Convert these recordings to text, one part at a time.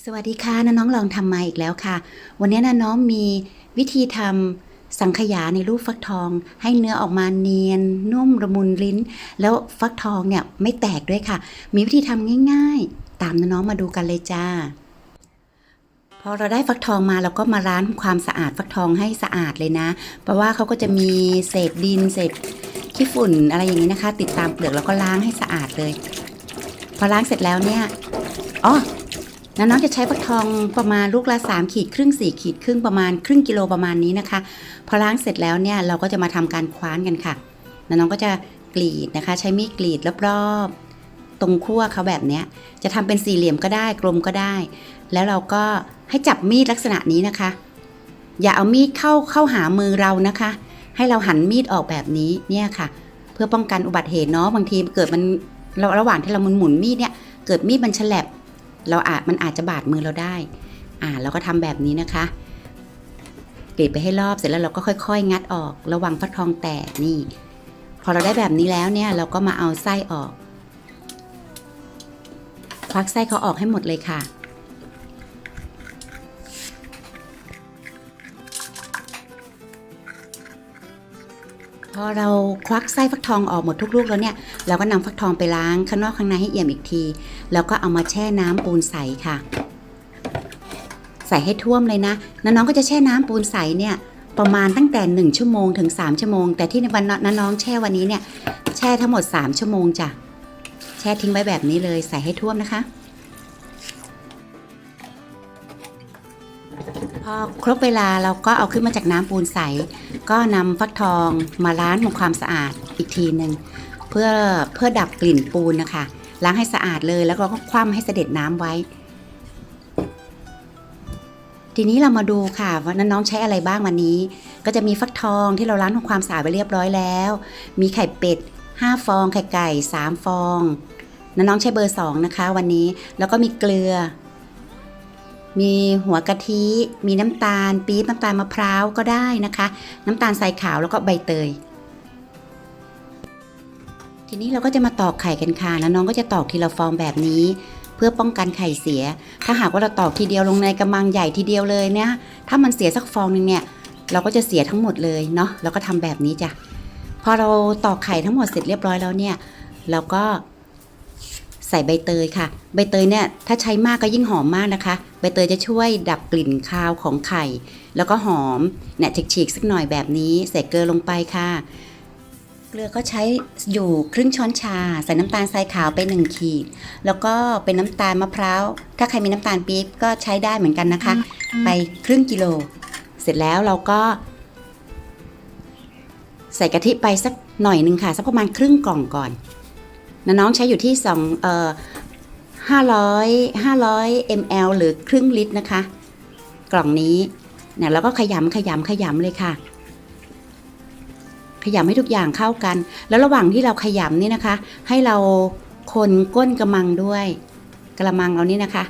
สวัสดีค่ะน้าน้องลองทำมาอีกแล้วค่ะ วันนี้น้าน้องมีวิธีทำสังขยาในรูปฟักทอง ให้เนื้อออกมาเนียน นุ่มละมุนลิ้น แล้วฟักทองเนี่ยไม่แตกด้วยค่ะ มีวิธีทำง่ายๆ ตามน้าน้องมาดูกันเลยจ้าพอเราได้ฟักทองมาเราก็มาล้างความสะอาดฟักทองให้สะอาดเลยนะ เพราะว่าเขาก็จะมีเศษดินเศษขี้ฝุ่นอะไรอย่างนี้นะคะ ติดตามเปลือกแล้วก็ล้างให้สะอาดเลย พอล้างเสร็จแล้วเนี่ยอ๋อ น้องๆจะใช้ฟักทองประมาณลูกละ3ขีดครึ่ง4ขีดครึ่งประมาณครึ่งกิโลประมาณนี้นะคะ พอล้างเสร็จแล้วเนี่ยเราก็จะมาทำการคว้านกันค่ะน้องๆก็จะกรีดนะคะ ใช้มีดกรีดรอบๆตรงขั้วเขาแบบเนี้ยจะทำเป็นสี่เหลี่ยมก็ได้กลมก็ได้ แล้วเราก็ให้จับมีดลักษณะนี้นะคะ อย่าเอามีดเข้าเข้าหามือเรานะคะ ให้เราหันมีดออกแบบนี้เนี่ยค่ะ เพื่อป้องกันอุบัติเหตุเนาะบางทีเกิดมันเราระหว่างที่เราหมุนหมุนมีดเนี่ยเกิดมีดมันฉลับ เราอาจมันอาจจะบาดมือเราได้ อ่าเราก็ทำแบบนี้นะคะกรีดไปให้รอบเสร็จแล้วเราก็ค่อย ๆ งัดออก ระวังฟักทองแตกนี่ พอเราได้แบบนี้แล้วเนี่ยเราก็มาเอาไส้ออก ควักไส้เขาออกให้หมดเลยค่ะ พอเราควักไส้ฟักทองออกหมดทุกลูกแล้วเนี่ยเราก็นำฟักทองไปล้างข้างนอกข้างในให้เอี่ยมอีกที แล้วก็เอามาแช่น้ำปูนใสค่ะ ใส่ให้ท่วมเลยนะน้องๆก็จะแช่น้ำปูนใสเนี่ยประมาณตั้งแต่ 1 ชั่วโมงถึง 3 ชั่วโมง แต่ที่ในวันน้องๆแช่วันนี้เนี่ยแช่ทั้งหมด 3 ชั่วโมงจ้ะแช่ทิ้งไว้แบบนี้เลยใส่ให้ท่วมนะคะ อครบเวลาเราก็เอาขึ้นมาจากน้ำปูนใส ก็นำฟักทองมาล้างทำความสะอาดอีกทีหนึ่งเพื่อเพื่อดับกลิ่นปูนนะคะ ล้างให้สะอาดเลยแล้วเราก็คว่ำให้เสด็จน้ำไว้ ทีนี้เรามาดูค่ะว่าน้องๆใช้อะไรบ้างวันนี้ ก็จะมีฟักทองที่เราล้างทำความสะอาดไปเรียบร้อยแล้ว มีไข่เป็ด 5 ฟอง ไข่ไก่ 3 ฟองน้องๆใช้เบอร์ 2 นะคะ วันนี้แล้วก็มีเกลือ มีหัวกะทิ มีน้ำตาลปี๊บน้ำตาลมะพร้าวก็ได้นะคะ น้ำตาลทรายขาวแล้วก็ใบเตย ทีนี้เราก็จะมาตอกไข่กันค่ะแล้วน้องก็จะตอกทีละฟองแบบนี้ เพื่อป้องกันไข่เสีย ถ้าหากว่าเราตอกทีเดียวลงในกระมังใหญ่ทีเดียวเลยเนี่ย ถ้ามันเสียสักฟองหนึงเนี่ยเราก็จะเสียทั้งหมดเลยเนาะเราก็ทำแบบนี้จ้ะพอเราตอกไข่ทั้งหมดเสร็จเรียบร้อยแล้วเนี่ยเราก็ ใส่ใบเตยค่ะ ใบเตยเนี่ยถ้าใช้มากก็ยิ่งหอมมากนะคะ ใบเตยจะช่วยดับกลิ่นคาวของไข่ แล้วก็หอมเนี่ยฉีกๆสักหน่อยแบบนี้ใส่เกลือลงไปค่ะ เกลือก็ใช้อยู่ครึ่งช้อนชา ใส่น้ำตาลทรายขาวไปหนึ่งขีด แล้วก็เป็นน้ำตาลมะพร้าว ถ้าใครมีน้ำตาลปี๊บก็ใช้ได้เหมือนกันนะคะ ไปครึ่งกิโล เสร็จแล้วเราก็ ใส่กะทิไปสักหน่อยหนึ่งค่ะสักประมาณครึ่งกล่องก่อน น้องใช้อยู่ที่สองเอ่อห้าร้อยห้าร้อยมลหรือครึ่งลิตรนะคะ กล่องนี้เนี่ยแล้วก็ขยำขยำขยำเลยค่ะ ขยำให้ทุกอย่างเข้ากัน แล้วระหว่างที่เราขยำนี่นะคะ ให้เราคนก้นกระมังด้วยกระมังเรานี่นะคะ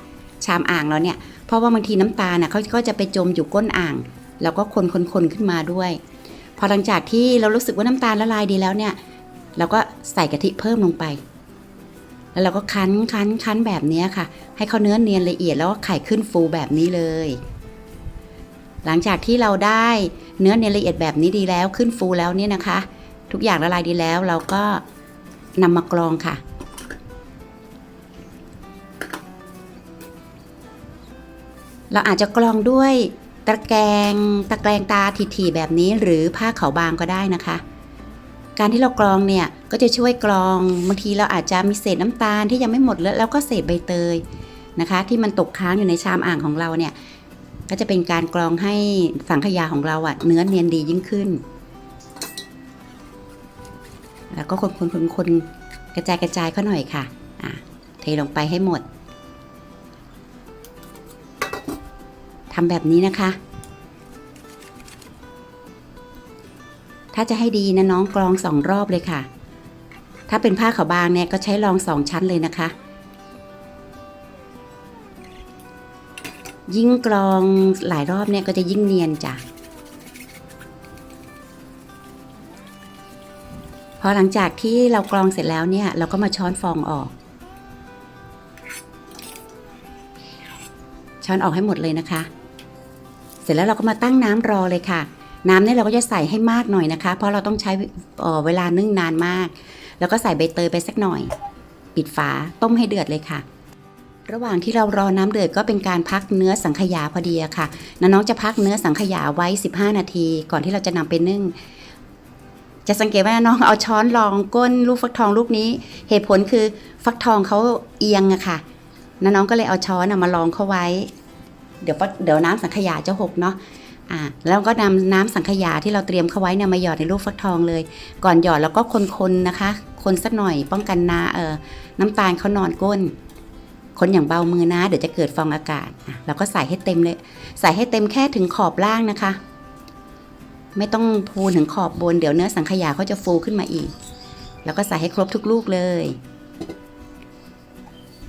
ชามอ่างเราเนี่ยเพราะว่าบางทีน้ำตาลน่ะเขาก็จะไปจมอยู่ก้นอ่างแล้วก็คนคนคนขึ้นมาด้วย พอหลังจากที่เรารู้สึกว่าน้ำตาลละลายดีแล้วเนี่ย เราก็ใส่กะทิเพิ่มลงไป แล้วเราก็คั้นคั้นคั้นแบบนี้ค่ะ ให้เขาเนื้อเนียนละเอียดแล้วก็ไข่ขึ้นฟูแบบนี้เลย หลังจากที่เราได้เนื้อเนียนละเอียดแบบนี้ดีแล้วขึ้นฟูแล้วเนี่ยนะคะ ทุกอย่างละลายดีแล้วเราก็นำมากรองค่ะเราอาจจะกรองด้วยตะแกรงตะแกรงตาถี่ๆแบบนี้หรือผ้าขาวบางก็ได้นะคะ การที่เรากรองเนี่ยก็จะช่วยกรองบางทีเราอาจจะมีเศษน้ำตาลที่ยังไม่หมดแล้วแล้วก็เศษใบเตยนะคะ ที่มันตกค้างอยู่ในชามอ่างของเราเนี่ยก็จะเป็นการกรองให้สังขยาของเราอะเนื้อเนียนดียิ่งขึ้น แล้วก็คนคนคนคนกระจายกระจายเขาหน่อยค่ะอะ เทลงไปให้หมดทำแบบนี้นะคะ ถ้าจะให้ดีนะน้องกรองสองรอบเลยค่ะ ถ้าเป็นผ้าขาวบางเนี่ยก็ใช้รองสองชั้นเลยนะคะ ยิ่งกรองหลายรอบเนี่ยก็จะยิ่งเนียนจ้ะพอหลังจากที่เรากรองเสร็จแล้วเนี่ยเราก็มาช้อนฟองออก ช้อนออกให้หมดเลยนะคะ เสร็จแล้วเราก็มาตั้งน้ำรอเลยค่ะ น้ำเนี่ยเราก็จะใส่ให้มากหน่อยนะคะ เพราะเราต้องใช้เเวลานึ่งนานมาก แล้วก็ใส่ใบเตยไปสักหน่อย ปิดฝาต้มให้เดือดเลยค่ะ ระหว่างที่เรารอน้ำเดือดก็เป็นการพักเนื้อสังขยาพอดีอะค่ะน้องจะพักเนื้อสังขยาไว้ 15 นาที ก่อนที่เราจะนำไปนึ่งจะสังเกตว่าน้องเอาช้อนรองก้นลูกฟักทองลูกนี้ เหตุผลคือฟักทองเขาเอียงอะค่ะน้องก็เลยเอาช้อนมารองเขาไว้ เดี๋ยวเดี๋ยวน้ำสังขยาจะหกเนาะ อ่าแล้วก็นำน้ำสังขยาที่เราเตรียมเข้าไว้เนี่ยมาหยอดในลูกฟักทองเลย ก่อนหยอดแล้วก็คนๆนะคะ คนสักหน่อยป้องกันนาเออน้ำตาลเขานอนก้น คนอย่างเบามือนะ เดี๋ยวจะเกิดฟองอากาศอะเราก็ใส่ให้เต็มเลย ใส่ให้เต็มแค่ถึงขอบล่างนะคะ ไม่ต้องพูนถึงขอบบนเดี๋ยวเนื้อสังขยาเขาจะฟูขึ้นมาอีก แล้วก็ใส่ให้ครบทุกลูกเลย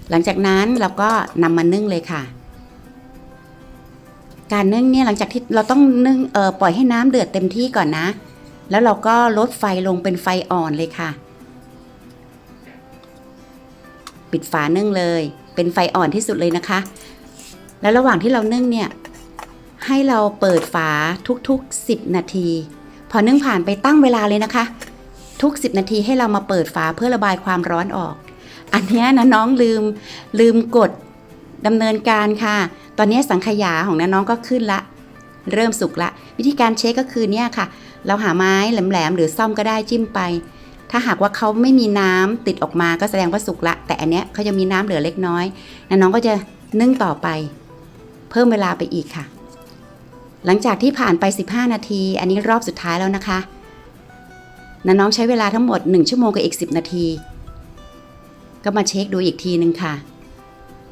หลังจากนั้นเราก็นำมานึ่งเลยค่ะ การนึ่งเนี่ยหลังจากที่เราต้องนึ่งเออปล่อยให้น้ำเดือดเต็มที่ก่อนนะ แล้วเราก็ลดไฟลงเป็นไฟอ่อนเลยค่ะ ปิดฝานึ่งเลย เป็นไฟอ่อนที่สุดเลยนะคะ แล้วระหว่างที่เรานึ่งเนี่ยให้เราเปิดฝาทุกๆ 10 นาที พอนึ่งผ่านไปตั้งเวลาเลยนะคะ ทุก 10 นาทีให้เรามาเปิดฝาเพื่อระบายความร้อนออก อันนี้นะน้องลืมลืมกดดำเนินการค่ะ ตอนนี้สังขยาของน้าน้องก็ขึ้นละ เริ่มสุกละ วิธีการเช็คก็คือเนี่ยค่ะ เราหาไม้แหลมๆหรือซ่อมก็ได้จิ้มไป ถ้าหากว่าเขาไม่มีน้ำติดออกมาก็แสดงว่าสุกละ แต่อันเนี้ยเขาจะมีน้ำเหลือเล็กน้อยน้าน้องก็จะนึ่งต่อไป เพิ่มเวลาไปอีกค่ะ หลังจากที่ผ่านไป 15 นาที อันนี้รอบสุดท้ายแล้วนะคะน้าน้องใช้เวลาทั้งหมด 1 ชั่วโมงกับอีก 10 นาที ก็มาเช็คดูอีกทีนึงค่ะ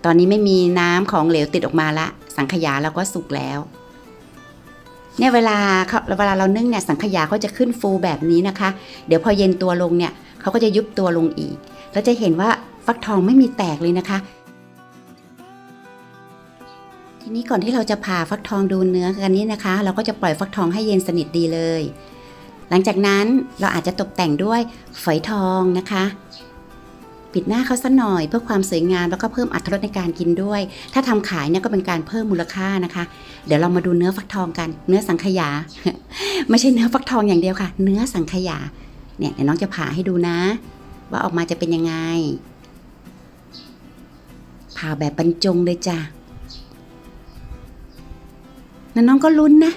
ตอนนี้ไม่มีน้ำของเหลวติดออกมาละ สังขยาเราก็สุกแล้ว เนี่ยเวลาเขาเวลาเรานึ่งเนี่ยสังขยาเขาจะขึ้นฟูแบบนี้นะคะ เดี๋ยวพอเย็นตัวลงเนี่ยเขาก็จะยุบตัวลงอีก แล้วจะเห็นว่าฟักทองไม่มีแตกเลยนะคะ ทีนี้ก่อนที่เราจะผ่าฟักทองดูเนื้อกันนี้นะคะ เราก็จะปล่อยฟักทองให้เย็นสนิทดีเลย หลังจากนั้นเราอาจจะตกแต่งด้วยฝอยทองนะคะ ปิดหน้าเขาสักหน่อยเพื่อความสวยงามแล้วก็เพิ่มอรรถรสในการกินด้วย ถ้าทำขายเนี่ยก็เป็นการเพิ่มมูลค่านะคะ เดี๋ยวเรามาดูเนื้อฟักทองกัน เนื้อสังขยา ไม่ใช่เนื้อฟักทองอย่างเดียวค่ะ เนื้อสังขยา เนี่ยเดี๋ยวน้องจะผ่าให้ดูนะ ว่าออกมาจะเป็นยังไง ผ่าแบบบรรจงเลยจ้ะน้องก็ลุ้นนะ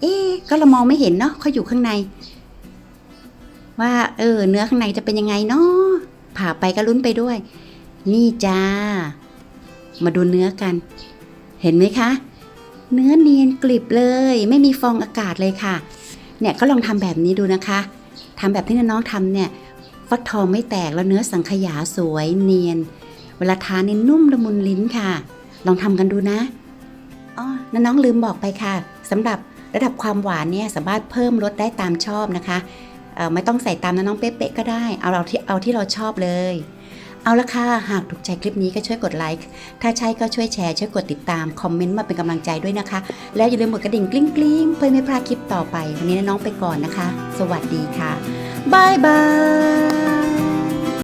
เอ๊ก็เรามองไม่เห็นเนาะเขาอยู่ข้างใน ว่าเออเนื้อข้างในจะเป็นยังไงเนาะ ผ่าไปก็ลุ้นไปด้วย นี่จ้า มาดูเนื้อกัน เห็นไหมคะ เนื้อเนียนกริบเลย ไม่มีฟองอากาศเลยค่ะ เนี่ยก็ลองทำแบบนี้ดูนะคะ ทำแบบที่น้องทำเนี่ยฟักทองไม่แตกแล้วเนื้อสังขยาสวยเนียน เวลาทานนี่นุ่มละมุนลิ้นค่ะ ลองทำกันดูนะอ๋อน้น้องลืมบอกไปค่ะสำหรับระดับความหวานเนี่ยสามารถเพิ่มลดได้ตามชอบนะคะ ไม่ต้องใส่ตามน้องๆเป๊ะๆก็ได้ เอาเราที่เอาที่เราชอบเลย เอาละค่ะ หากถูกใจคลิปนี้ก็ช่วยกดไลค์ ถ้าใช่ก็ช่วยแชร์ ช่วยกดติดตาม คอมเมนต์มาเป็นกำลังใจด้วยนะคะ แล้วอย่าลืมกดกระดิ่งกลิ้งกลิ้งๆเพื่อไม่พลาดคลิปต่อไป วันนี้น้องไปก่อนนะคะ สวัสดีค่ะบายบาย